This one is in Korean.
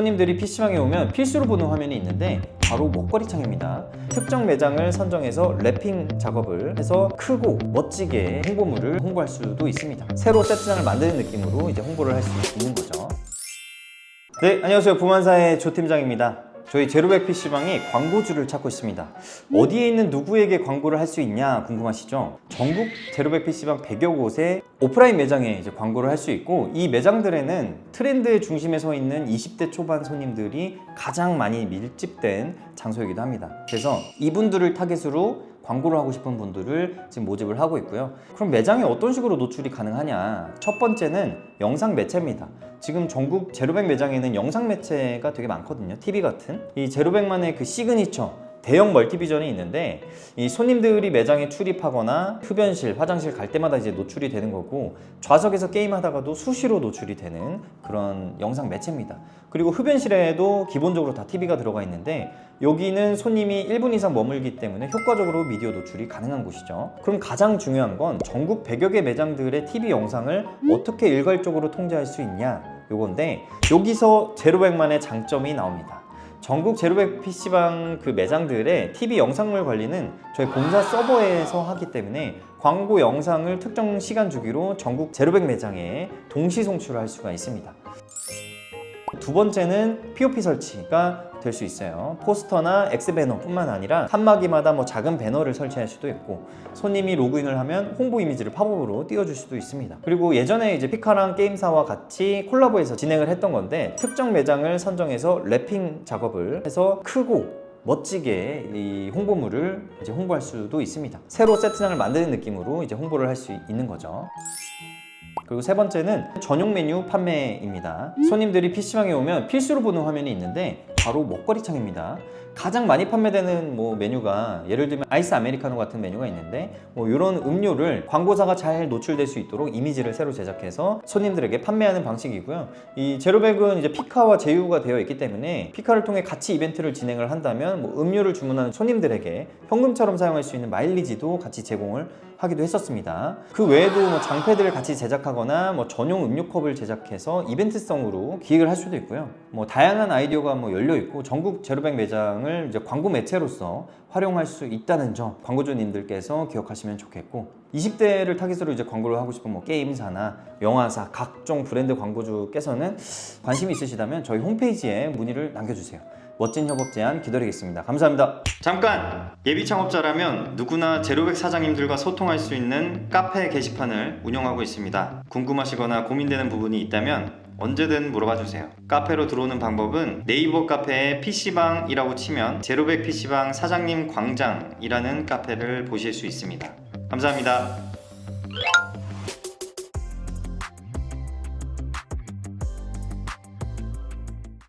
손님들이 PC방에 오면 필수로 보는 화면이 있는데 바로 먹거리 창입니다. 특정 매장을 선정해서 랩핑 작업을 해서 크고 멋지게 홍보물을 홍보할 수도 있습니다. 새로 세트장을 만드는 느낌으로 이제 홍보를 할 수 있는 거죠. 네, 안녕하세요. 부만사의 조 팀장입니다. 저희 제로백 PC방이 광고주를 찾고 있습니다. 어디에 있는 누구에게 광고를 할 수 있냐 궁금하시죠? 전국 제로백 PC방 100여 곳에 오프라인 매장에 이제 광고를 할 수 있고 이 매장들에는 트렌드의 중심에 서 있는 20대 초반 손님들이 가장 많이 밀집된 장소이기도 합니다. 그래서 이분들을 타겟으로 광고를 하고 싶은 분들을 지금 모집을 하고 있고요. 그럼 매장에 어떤 식으로 노출이 가능하냐? 첫 번째는 영상 매체입니다. 지금 전국 제로백 매장에는 영상 매체가 되게 많거든요. TV 같은. 이 제로백만의 그 시그니처 대형 멀티비전이 있는데 이 손님들이 매장에 출입하거나 흡연실, 화장실 갈 때마다 이제 노출이 되는 거고 좌석에서 게임하다가도 수시로 노출이 되는 그런 영상 매체입니다. 그리고 흡연실에도 기본적으로 다 TV가 들어가 있는데 여기는 손님이 1분 이상 머물기 때문에 효과적으로 미디어 노출이 가능한 곳이죠. 그럼 가장 중요한 건 전국 100여 개 매장들의 TV 영상을 어떻게 일괄적으로 통제할 수 있냐 요건데 여기서 제로백만의 장점이 나옵니다. 전국 제로백 PC방 그 매장들의 TV 영상물 관리는 저희 본사 서버에서 하기 때문에 광고 영상을 특정 시간 주기로 전국 제로백 매장에 동시 송출을 할 수가 있습니다. 두 번째는 POP 설치가 될 수 있어요. 포스터나 X 배너뿐만 아니라 칸막이마다 뭐 작은 배너를 설치할 수도 있고 손님이 로그인을 하면 홍보 이미지를 팝업으로 띄워줄 수도 있습니다. 그리고 예전에 이제 피카랑 게임사와 같이 콜라보해서 진행을 했던 건데 특정 매장을 선정해서 랩핑 작업을 해서 크고 멋지게 이 홍보물을 이제 홍보할 수도 있습니다. 새로 세트장을 만드는 느낌으로 이제 홍보를 할 수 있는 거죠. 그리고 세 번째는 전용 메뉴 판매입니다. 손님들이 PC방에 오면 필수로 보는 화면이 있는데 바로 먹거리 창입니다. 가장 많이 판매되는 뭐 메뉴가 예를 들면 아이스 아메리카노 같은 메뉴가 있는데 뭐 이런 음료를 광고사가 잘 노출될 수 있도록 이미지를 새로 제작해서 손님들에게 판매하는 방식이고요. 이 제로백은 이제 피카와 제휴가 되어 있기 때문에 피카를 통해 같이 이벤트를 진행을 한다면 뭐 음료를 주문하는 손님들에게 현금처럼 사용할 수 있는 마일리지도 같이 제공을 하기도 했었습니다. 그 외에도 뭐 장패들을 같이 제작하거나 뭐 전용 음료컵을 제작해서 이벤트성으로 기획을 할 수도 있고요. 뭐 다양한 아이디어가 뭐 열려 있고 전국 제로백 매장을 이제 광고 매체로서 활용할 수 있다는 점 광고주님들께서 기억하시면 좋겠고 20대를 타깃으로 이제 광고를 하고 싶은 뭐 게임사나 영화사 각종 브랜드 광고주께서는 관심이 있으시다면 저희 홈페이지에 문의를 남겨주세요. 멋진 협업 제안 기다리겠습니다. 감사합니다. 잠깐! 예비 창업자라면 누구나 제로백 사장님들과 소통할 수 있는 카페 게시판을 운영하고 있습니다. 궁금하시거나 고민되는 부분이 있다면 언제든 물어봐 주세요. 카페로 들어오는 방법은 네이버 카페에 PC방이라고 치면 제로백 PC방 사장님 광장이라는 카페를 보실 수 있습니다. 감사합니다.